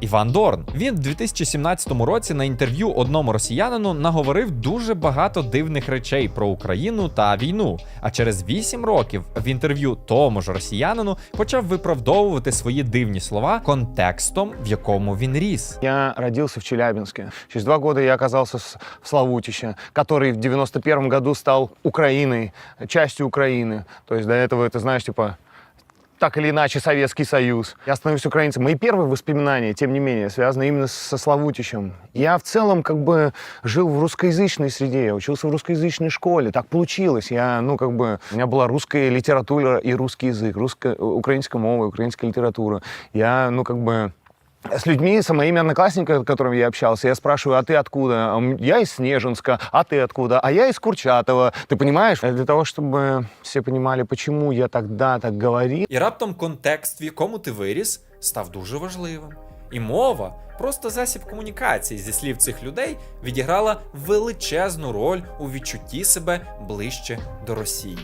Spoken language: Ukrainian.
Іван Дорн. Він в 2017 році на інтерв'ю одному росіянину наговорив дуже багато дивних речей про Україну та війну. А через 8 років в інтерв'ю тому ж росіянину почав виправдовувати свої дивні слова контекстом, в якому він ріс. Я родился в Челябинске. Через два года я оказался с- в Славутище, который в 91 году стал Украиной, частью Украины. То есть до этого, ты знаешь, типа, Так или иначе Советский Союз. Я становлюсь украинцем. Мои первые воспоминания, тем не менее, связаны именно со Славутищем. Я в целом как бы жил в русскоязычной среде, учился в русскоязычной школе. Так получилось. Я, ну, как бы, у меня была русская литература и русский язык, русская, украинская мова, украинская литература. Я, ну, как бы, с людьми, с моими одноклассниками, с которыми я общался, я спрашиваю, а ты откуда? А м- Я из Снежинска, а ты откуда? А я из Курчатова. Ты понимаешь? Для того, чтобы все понимали, почему я тогда так говорил, І раптом контекст, в якому ти виріс, став дуже важливим. І мова, просто засіб комунікації зі слів цих людей, відіграла величезну роль у відчутті себе ближче до Росії.